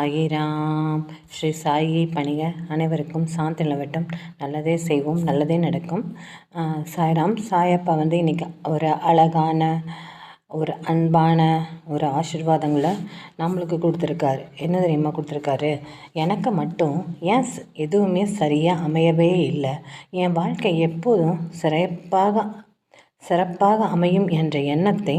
சாயிராம் ஸ்ரீ சாயியை பணிக. அனைவருக்கும் சாந்தி நிலவட்டும். நல்லதே செய்வோம். நல்லதே நடக்கும். சாய்ராம். சாயப்பா வந்து இன்றைக்கி ஒரு அழகான ஒரு அன்பான ஒரு ஆசிர்வாதங்களை நம்மளுக்கு கொடுத்துருக்காரு. என்ன தெரியுமா கொடுத்துருக்காரு? எனக்கு மட்டும் ஏன் எதுவுமே சரியாக அமையவே இல்லை. என் வாழ்க்கை எப்போதும் சிறப்பாக சிறப்பாக அமையும் என்ற எண்ணத்தை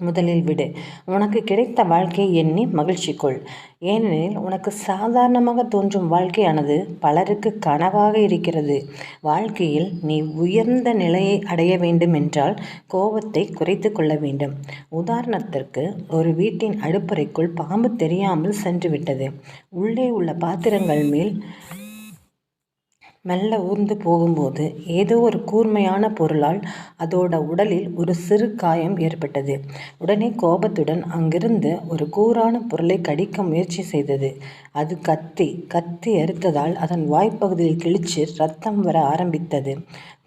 முதலில் விடு. உனக்கு கிடைத்த வாழ்க்கையை எண்ணி மகிழ்ச்சி கொள் ஏனெனில் உனக்கு சாதாரணமாக தோன்றும் வாழ்க்கையானது பலருக்கு கனவாக இருக்கிறது. வாழ்க்கையில் நீ உயர்ந்த நிலையை அடைய வேண்டும் என்றால் கோபத்தை குறைத்து கொள்ள வேண்டும். உதாரணத்திற்கு ஒரு வீட்டின் அடுப்பறைக்குள் பாம்பு தெரியாமல் சென்றுவிட்டது. உள்ளே உள்ள பாத்திரங்கள் மேல் மெல்ல ஊர்ந்து போகும்போது ஏதோ ஒரு கூர்மையான பொருளால் அதோட உடலில் ஒரு சிறு காயம் ஏற்பட்டது. உடனே கோபத்துடன் அங்கிருந்து ஒரு கூரான பொருளை கடிக்க முயற்சி செய்தது. அது கத்தி கத்தி அறுத்ததால் அதன் வாய்ப்பகுதியில் கிழிச்சு ரத்தம் வர ஆரம்பித்தது.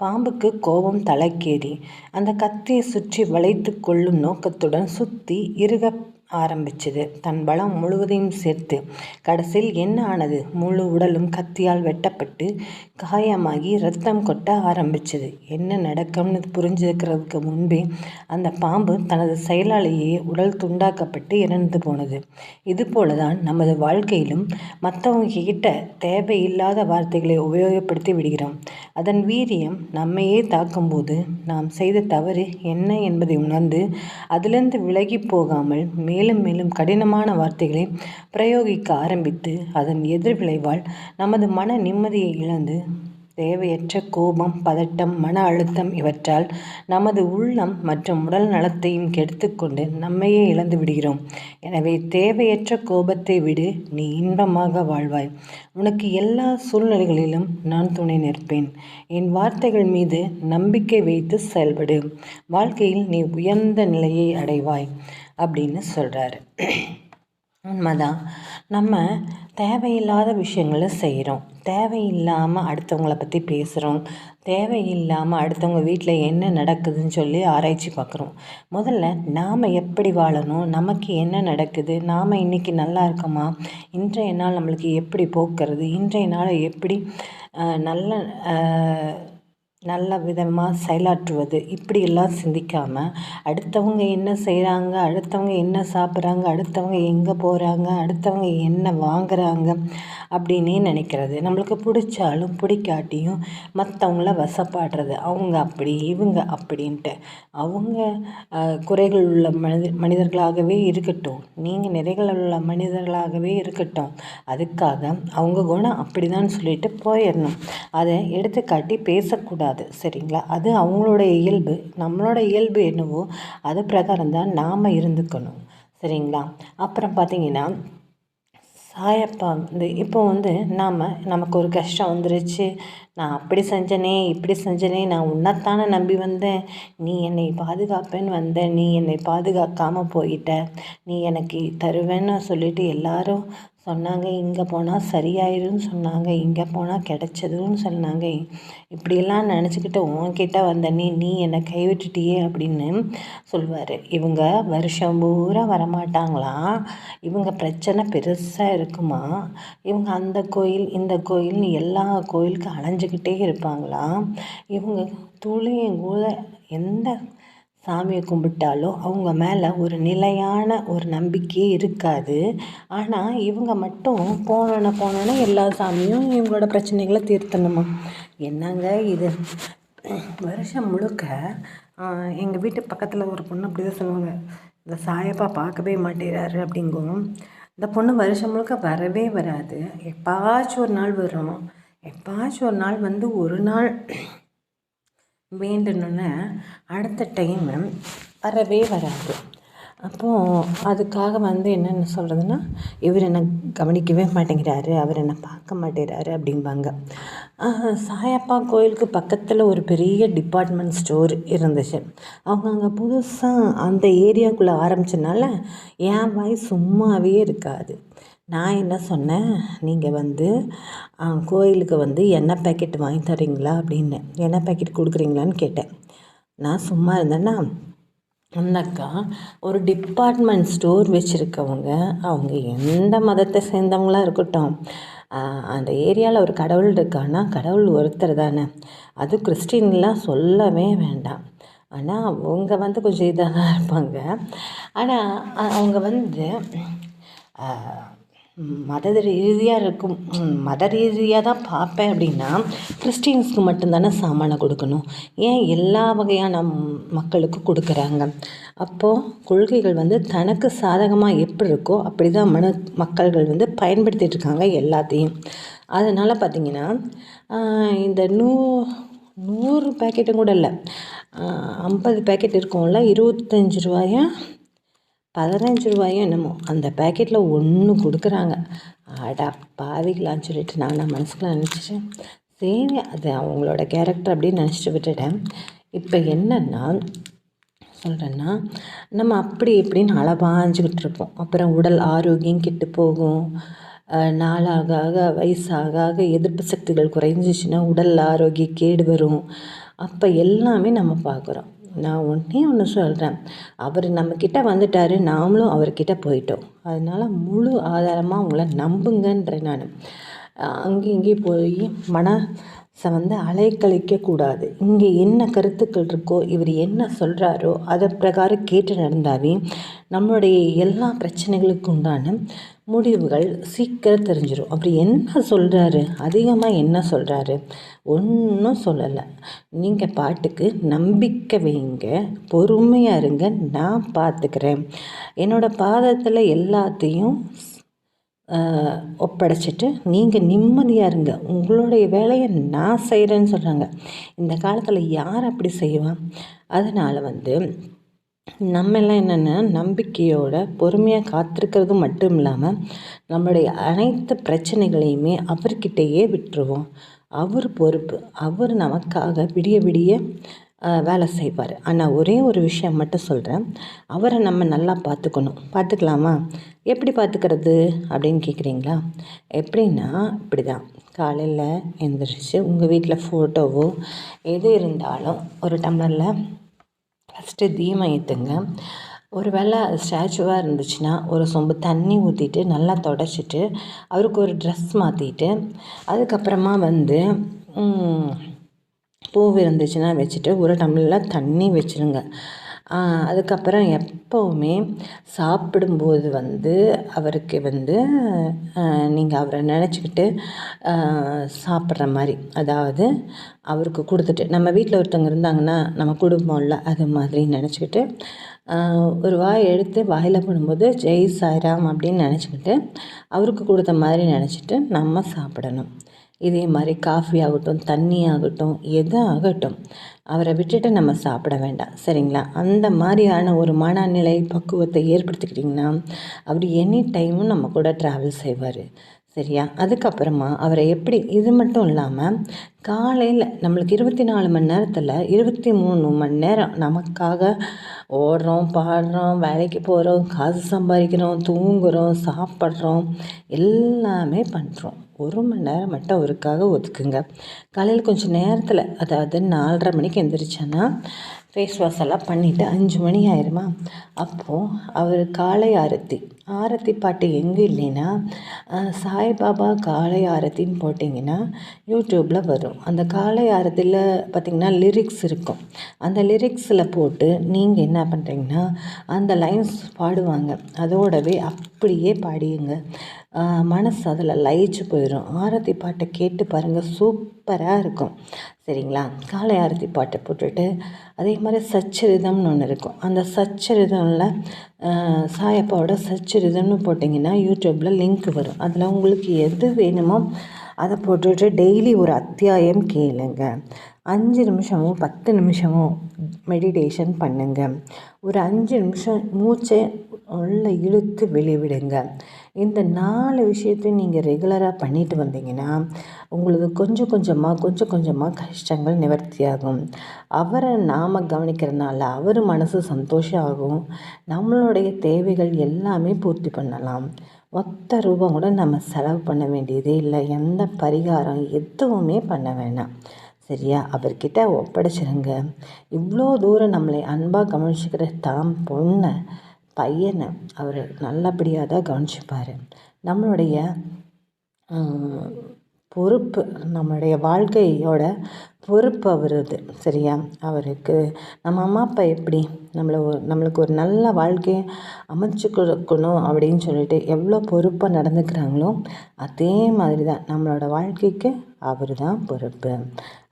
பாம்புக்கு கோபம் தலைக்கேறி அந்த கத்தியை சுற்றி வளைத்து கொள்ளும் நோக்கத்துடன் சுத்தி இருக ஆரம்பிச்சது. தன் பலம் முழுவதையும் சேர்த்து கடைசியில் என்ன ஆனது? முழு உடலும் கத்தியால் வெட்டப்பட்டு காயமாகி ரத்தம் கொட்ட ஆரம்பிச்சது. என்ன நடக்கும்னு புரிஞ்சுக்கிறதுக்கு முன்பே அந்த பாம்பு தனது செயலாலேயே உடல் துண்டாக்கப்பட்டு இறந்து போனது. இது போலதான் நமது வாழ்க்கையிலும் மற்றவங்க கிட்ட தேவையில்லாத வார்த்தைகளை உபயோகப்படுத்தி விடுகிறோம். அதன் வீரியம் நம்மையே தாக்கும்போது நாம் செய்த தவறு என்ன என்பதை உணர்ந்து அதிலிருந்து விலகி போகாமல் மேலும் மேலும் கடினமான வார்த்தைகளை பிரயோகிக்க ஆரம்பித்து அதன் எதிர்விளைவால் நமது மன நிம்மதியை இழந்து தேவையற்ற கோபம் பதட்டம் மன அழுத்தம் இவற்றால் நமது உள்ளம் மற்றும் உடல் நலத்தையும் கெடுத்துக்கொண்டு நம்மையே இழந்து விடுகிறோம். எனவே தேவையற்ற கோபத்தை விடு நீ இன்பமாக வாழ்வாய். உனக்கு எல்லா சூழ்நிலைகளிலும் நான் துணை நிற்பேன். என் வார்த்தைகள் மீது நம்பிக்கை வைத்து செயல்படு. வாழ்க்கையில் நீ உயர்ந்த நிலையை அடைவாய் அப்படின்னு சொல்கிறாரு உண்மைதான். நம்ம தேவையில்லாத விஷயங்களை செய்கிறோம் தேவையில்லாமல் அடுத்தவங்கள பற்றி பேசுகிறோம் தேவையில்லாமல் அடுத்தவங்க வீட்டில் என்ன நடக்குதுன்னு சொல்லி ஆராய்ச்சி பார்க்குறோம் முதல்ல நாம் எப்படி வாழணும்? நமக்கு என்ன நடக்குது? நாம் இன்றைக்கி நல்லா இருக்கோமா? இன்றைய நாள் நம்மளுக்கு எப்படி போக்குறது? இன்றைய நாளை எப்படி நல்ல நல்ல விதமாக செயலாற்றுவது. இப்படியெல்லாம் சிந்திக்காமல் அடுத்தவங்க என்ன செய்கிறாங்க அடுத்தவங்க என்ன சாப்பிட்றாங்க அடுத்தவங்க எங்கே போகிறாங்க அடுத்தவங்க என்ன வாங்குகிறாங்க அப்படின்னே நினைக்கிறது. நம்மளுக்கு பிடிச்சாலும் பிடிக்காட்டியும் மற்றவங்கள வசப்பாடுறது அவங்க அப்படி இவங்க அப்படின்ட்டு. அவங்க குறைகள் உள்ள மனித மனிதர்களாகவே இருக்கட்டும். நீங்கள் நிறைகள் உள்ள மனிதர்களாகவே இருக்கட்டும். அதுக்காக அவங்க குணம் அப்படி தான் சொல்லிட்டு போயிடணும். அதை எடுத்துக்காட்டி பேசக்கூடாது. கூடாது சரிங்களா? அது அவங்களோட இயல்பு. நம்மளோட இயல்பு என்னவோ அது பிரகாரம் தான் நாம் இருந்துக்கணும் சரிங்களா? அப்புறம் பார்த்தீங்கன்னா சாயப்பா வந்து இப்போ வந்து நாம் நமக்கு ஒரு கஷ்டம் வந்துருச்சு நான் அப்படி செஞ்சனே இப்படி செஞ்சனே நான் உன்னைத்தானே நம்பி வந்தேன். நீ என்னை பாதுகாப்பேன்னு வந்த நீ என்னை பாதுகாக்காமல் போயிட்ட. நீ எனக்கு தருவேன்னு சொல்லிட்டு எல்லாரும் சொன்னாங்க. இங்கே போனால் சரியாயிரும்னு சொன்னாங்க. இங்கே போனால் கிடச்சதுன்னு சொன்னாங்க. இப்படியெல்லாம் நினச்சிக்கிட்டு உன்கிட்ட வந்த நீ நீ என்னை கைவிட்டுட்டியே அப்படின்னு சொல்லுவார். இவங்க வருஷம் பூரா வரமாட்டாங்களாம் இவங்க பிரச்சனை பெருசாக இருக்குமா? இவங்க அந்த கோயில் இந்த கோயில்னு எல்லா கோயிலுக்கும் அலைஞ்சிக்கிட்டே இருப்பாங்களாம் இவங்க துளியும் கூட எந்த சாமியை கும்பிட்டாலோ அவங்க மேலே ஒரு நிலையான ஒரு நம்பிக்கையே இருக்காது. ஆனால் இவங்க மட்டும் போனோன்னே போனோன்னே எல்லா சாமியும் இவங்களோட பிரச்சனைகளை தீர்த்தணுமா? என்னங்க இது? வருஷம் முழுக்க எங்கள் வீட்டு பக்கத்தில் ஒரு பொண்ணு அப்படி தான் சொல்லுவாங்க. இந்த சாயப்பா பார்க்கவே மாட்டேறாரு அப்படிங்கும். இந்த பொண்ணு வருஷம் முழுக்க வரவே வராது. எப்பாச்சும் ஒரு நாள் வரும். எப்பாச்சும் ஒரு நாள் வந்து ஒரு நாள் வேண்டணும்னா அடுத்த டைம் வரவே வராது. அப்போது அதுக்காக வந்து என்னென்ன சொல்கிறதுன்னா இவர் என்னை கவனிக்கவே மாட்டேங்கிறாரு அவர் என்னை பார்க்க மாட்டேறாரு அப்படிம்பாங்க. சாயப்பா கோயிலுக்கு பக்கத்தில் ஒரு பெரிய டிபார்ட்மெண்ட் ஸ்டோர் இருந்துச்சு. அவங்க அங்கே புதுசாக அந்த ஏரியாக்குள்ளே ஆரம்பித்தனால என் வாய் சும்மாவே இருக்காது. நான் என்ன சொன்னேன்? நீங்கள் வந்து கோயிலுக்கு வந்து எண்ணெய் பேக்கெட் வாங்கி தரீங்களா அப்படின்னு. எண்ணெய் பேக்கெட் கொடுக்குறீங்களான்னு கேட்டேன். நான் சும்மா இருந்தேன்னா அந்த ஒரு டிபார்ட்மெண்ட் ஸ்டோர் வச்சுருக்கவங்க அவங்க எந்த மதத்தை சேர்ந்தவங்களாக இருக்கட்டும் அந்த ஏரியாவில் ஒரு கடவுள் இருக்கான்னா கடவுள் ஒருத்தர் தானே. அது கிறிஸ்டின்லாம் சொல்லவே வேண்டாம். ஆனால் அவங்க வந்து கொஞ்சம் இதாக தான் இருப்பாங்க ஆனால் அவங்க வந்து மத ரீதியாக இருக்கும் மத ரீதியாக தான் பார்ப்பேன் அப்படின்னா கிறிஸ்டின்ஸ்க்கு மட்டும்தானே சாமானை கொடுக்கணும். ஏன் எல்லா வகையான மக்களுக்கும் கொடுக்குறாங்க? அப்போது கொள்கைகள் வந்து தனக்கு சாதகமாக எப்படி இருக்கோ அப்படி தான் மன மக்கள்கள் வந்து பயன்படுத்திகிட்டு இருக்காங்க எல்லாத்தையும். அதனால் பார்த்திங்கன்னா இந்த நூ நூறு பேக்கெட்டும் கூட இல்லை ஐம்பது பேக்கெட் இருக்கும்ல இருபத்தஞ்சி ரூபாயா? பதினஞ்சு ரூபாயோ என்னமோ அந்த பேக்கெட்டில் ஒன்று கொடுக்குறாங்க. அடா பாவிகளான்னு சொல்லிட்டு நான் நான் மனசுக்குள்ள நினச்சிட்டேன். சரி அது அவங்களோட கேரக்டர் அப்படின்னு நினச்சிட்டு விட்டுட்டேன். இப்போ என்னென்னா சொல்கிறேன்னா நம்ம அப்படி இப்படின்னு அளபாஞ்சிக்கிட்டு இருப்போம். அப்புறம் உடல் ஆரோக்கியம் கெட்டு போகும். நாளாக ஆக வயசாக ஆக எதிர்ப்பு சக்திகள் குறைஞ்சிச்சின்னா உடல் ஆரோக்கிய கேடு வரும். அப்போ எல்லாமே நம்ம பார்க்குறோம். நான் ஒன்றே ஒன்று சொல்கிறேன் அவர் நம்மக்கிட்ட வந்துட்டார் நாமளும் அவர்கிட்ட போயிட்டோம். அதனால் முழு ஆதாரமாக அவங்கள நம்புங்கன்றேன் நான். அங்கேயும் இங்கேயும் போய் மன வந்து அலைக்கழிக்கக்கூடாது இங்கே என்ன கருத்துக்கள் இருக்கோ இவர் என்ன சொல்கிறாரோ அதை பிரகாரம் கேட்டு நடந்தாவே நம்மளுடைய எல்லா பிரச்சனைகளுக்கு உண்டான முடிவுகள் சீக்கிரம் தெரிஞ்சிடும் அப்படி என்ன சொல்கிறாரு அதிகமாக என்ன சொல்கிறாரு ஒன்றும் சொல்லலை. நீங்கள் பாட்டுக்கு நம்பிக்கை வைங்க பொறுமையாக இருங்க நான் பார்த்துக்கிறேன் என்னோடய பாதத்தில் எல்லாத்தையும் ஒப்படைச்சிட்டு நீங்கள் நிம்மதியாக இருங்க. உங்களுடைய வேலையை நான் செய்கிறேன்னு சொல்கிறாங்க இந்த காலத்தில் யார் அப்படி செய்வான் அதனால் வந்து நம்ம எல்லாம் என்னென்னா நம்பிக்கையோட பொறுமையாக காத்திருக்கிறது மட்டும் இல்லாமல் நம்மளுடைய அனைத்து பிரச்சனைகளையுமே அவர்கிட்டயே விட்டுருவோம். அவர் பொறுப்பு அவர் நமக்காக விடிய விடிய வேலை செய்வார். ஆனால் ஒரே ஒரு விஷயம் மட்டும் சொல்கிறேன் அவரை நம்ம நல்லா பார்த்துக்கணும். பார்த்துக்கலாமா? எப்படி பார்த்துக்கிறது? அப்படின்னு கேட்குறீங்களா எப்படின்னா இப்படி தான் காலையில் எழுந்திரிச்சு உங்கள் வீட்டில் ஃபோட்டோவோ எது இருந்தாலும் ஒரு டம்ளரில் ஃபஸ்ட்டு தீபம் ஏற்றுங்க ஒரு வேளை ஸ்டாச்சுவாக இருந்துச்சுன்னா ஒரு சொம்பு தண்ணி ஊற்றிட்டு நல்லா தொடச்சிட்டு அவருக்கு ஒரு ட்ரெஸ் மாற்றிட்டு அதுக்கப்புறமா வந்து பூ இருந்துச்சுன்னா வச்சுட்டு ஒரு டம்ளரில் தண்ணி வச்சுருங்க. அதுக்கப்புறம் எப்போவுமே சாப்பிடும்போது வந்து அவருக்கு வந்து நீங்கள் அவரை நினச்சிக்கிட்டு சாப்பிட்ற மாதிரி. அதாவது அவருக்கு கொடுத்துட்டு நம்ம வீட்டில் ஒருத்தவங்க இருந்தாங்கன்னா நம்ம குடும்பம்ல அது மாதிரி நினச்சிக்கிட்டு ஒரு வாய் எடுத்து வாயில் போடும்போது ஜெய் சாய்ராம் அப்படின்னு நினச்சிக்கிட்டு அவருக்கு கொடுத்த மாதிரி நினச்சிட்டு நம்ம சாப்பிடணும். இதே மாதிரி காஃபி ஆகட்டும் தண்ணி ஆகட்டும் எது ஆகட்டும் அவரை விட்டுட்டு நம்ம சாப்பிட வேண்டாம். சரிங்களா? அந்த மாதிரியான ஒரு மனநிலை பக்குவத்தை ஏற்படுத்திக்கிட்டிங்கன்னா அவர் எனி டைமும் நம்ம கூட ட்ராவல் செய்வார். சரியா? அதுக்கப்புறமா அவரை எப்படி இது மட்டும் இல்லாமல் காலையில் நம்மளுக்கு இருபத்தி நாலு மணி நேரத்தில் இருபத்தி மூணு மணி நேரம் நமக்காக ஓடுறோம் பாடுறோம் வேலைக்கு போகிறோம் காசு சம்பாதிக்கிறோம் தூங்குகிறோம் சாப்பிட்றோம் எல்லாமே பண்ணுறோம் ஒரு மணி நேரம் மட்டும் அவருக்காக ஒதுக்குங்க. காலையில் கொஞ்சம் நேரத்தில் அதாவது நாலரை மணிக்கு எந்திரிச்சேன்னா ஃபேஸ் வாஷ் எல்லாம் பண்ணிவிட்டு அஞ்சு மணி ஆயிடுமா அப்போது அவர் காலை ஆரத்தி ஆரத்தி பாட்டு எங்கே இல்லைன்னா சாய்பாபா காலை ஆரத்தின்னு போட்டிங்கன்னா யூடியூப்பில் வரும். அந்த காலை ஆரத்தியில் பார்த்திங்கன்னா லிரிக்ஸ் இருக்கும். அந்த லிரிக்ஸில் போட்டு நீங்கள் என்ன பண்ணுறீங்கன்னா அந்த லைன்ஸ் பாடுவாங்க. அதோடவே அப்படியே பாடியுங்க மனசு அதில் லயிச்சு போயிடும் ஆரத்தி பாட்டை கேட்டு பாருங்கள் சூப்பராக இருக்கும். சரிங்களா? காலை ஆரத்தி பாட்டை போட்டுட்டு அதே மாதிரி சச்சரிதம்னு ஒன்று இருக்கும். அந்த சச்சரிதமில் சாயப்பாவோட சச்சரிதம்னு போட்டிங்கன்னா யூடியூப்பில் லிங்க் வரும். அதில் உங்களுக்கு எது வேணுமோ அதை போட்டுட்டு டெய்லி ஒரு அத்தியாயம் கேளுங்க. அஞ்சு நிமிஷமோ பத்து நிமிஷமோ மெடிடேஷன் பண்ணுங்கள் ஒரு அஞ்சு நிமிஷம் மூச்சை உள்ள இழுத்து வெளிவிடுங்க. இந்த நாலு விஷயத்தையும் நீங்கள் ரெகுலராக பண்ணிட்டு வந்தீங்கன்னா உங்களுக்கு கொஞ்சம் கொஞ்சமாக கொஞ்சம் கொஞ்சமாக கஷ்டங்கள் நிவர்த்தியாகும். அவரை நாம் கவனிக்கிறனால அவர் மனசு சந்தோஷம் ஆகும் நம்மளுடைய தேவைகள் எல்லாமே பூர்த்தி பண்ணலாம். மொத்த ரூபம் கூட நம்ம செலவு பண்ண வேண்டியதே இல்லை. எந்த பரிகாரம் எதுவுமே பண்ண வேணாம். சரியா? அவர்கிட்ட ஒப்படைச்சிருங்க. இவ்வளோ தூரம் நம்மளை அன்பாக கவனிச்சுக்கிற தாம் பொண்ணை பையனை அவர் நல்லபடியாக தான் கவனிச்சுப்பார். நம்மளுடைய பொறுப்பு நம்மளுடைய வாழ்க்கையோட பொறுப்பு அவரது சரியா? அவருக்கு நம்ம அம்மா அப்பா எப்படி? நம்மளை ஒரு நம்மளுக்கு ஒரு நல்ல வாழ்க்கையை அமைச்சு கொடுக்கணும் அப்படின்னு சொல்லிட்டு எவ்வளோ பொறுப்பாக நடந்துக்கிறாங்களோ அதே மாதிரி தான் நம்மளோட வாழ்க்கைக்கு அவர் தான் பொறுப்பு.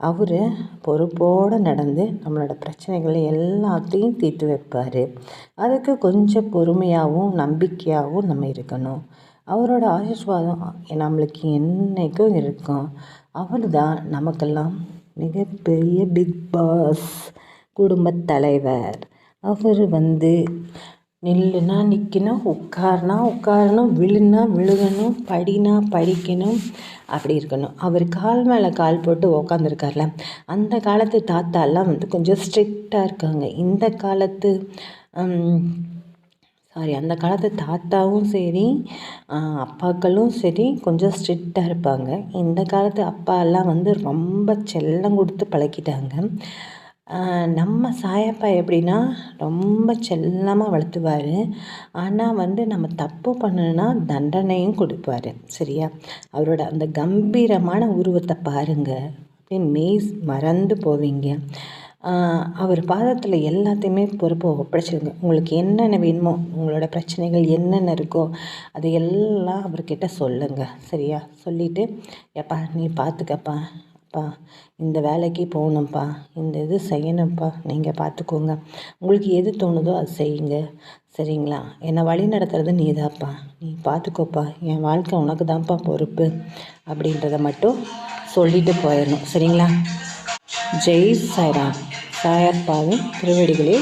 அவர் பொறுப்போடு நடந்து நம்மளோட பிரச்சனைகளை எல்லாத்தையும் தீர்த்து வைப்பார். அதுக்கு கொஞ்சம் பொறுமையாகவும் நம்பிக்கையாகவும் நம்ம இருக்கணும். அவரோட ஆசீர்வாதம் நம்மளுக்கு என்றைக்கும் இருக்கும். அவர் தான் நமக்கெல்லாம் மிகப்பெரிய பிக் பாஸ் குடும்பத் தலைவர். அவர் வந்து நில்லுனா நிற்கணும் உட்காருனா உட்காரணும் விழுனா விழுகணும் படினா படிக்கணும் அப்படி இருக்கணும். அவர் கால் மேலே கால் போட்டு உக்காந்துருக்கார்ல அந்த காலத்து தாத்தாலாம் வந்து கொஞ்சம் ஸ்ட்ரிக்டாக இருக்காங்க. இந்த காலத்து சாரி அந்த காலத்து தாத்தாவும் சரி அப்பாக்களும் சரி கொஞ்சம் ஸ்ட்ரிக்டாக இருப்பாங்க. இந்த காலத்து அப்பா எல்லாம் வந்து ரொம்ப செல்லம் கொடுத்து பழக்கிட்டாங்க நம்ம சாயப்பா எப்படின்னா ரொம்ப செல்லமாக வளர்த்துவார். ஆனால் வந்து நம்ம தப்பு பண்ணணுன்னா தண்டனையும் கொடுப்பாரு சரியா? அவரோட அந்த கம்பீரமான உருவத்தை பாருங்கள் அப்படின்னு மெய் மறந்து போவீங்க. அவர் பாதத்தில் எல்லாத்தையுமே பொறுப்பை ஒப்படைச்சிருங்க உங்களுக்கு என்னென்ன வேணுமோ உங்களோட பிரச்சனைகள் என்னென்ன இருக்கோ அது எல்லாம் அவர்கிட்ட சொல்லுங்கள் சரியா? சொல்லிவிட்டு எப்பா நீ பார்த்துக்கப்பா அப்பா இந்த வேலைக்கு போகணும்ப்பா. இந்த இது செய்யணும்ப்பா. நீங்கள் பார்த்துக்கோங்க உங்களுக்கு எது தோணுதோ அது செய்யுங்க. சரிங்களா? என்னை வழி நடத்துறது நீ தான்ப்பா நீ பார்த்துக்கோப்பா என் வாழ்க்கை உனக்கு தான்ப்பா பொறுப்பு. அப்படின்றத மட்டும் சொல்லிட்டு போயிடணும். சரிங்களா? ஜெய் சாய்ராம். சாயப்பாவின் திருவடிகளே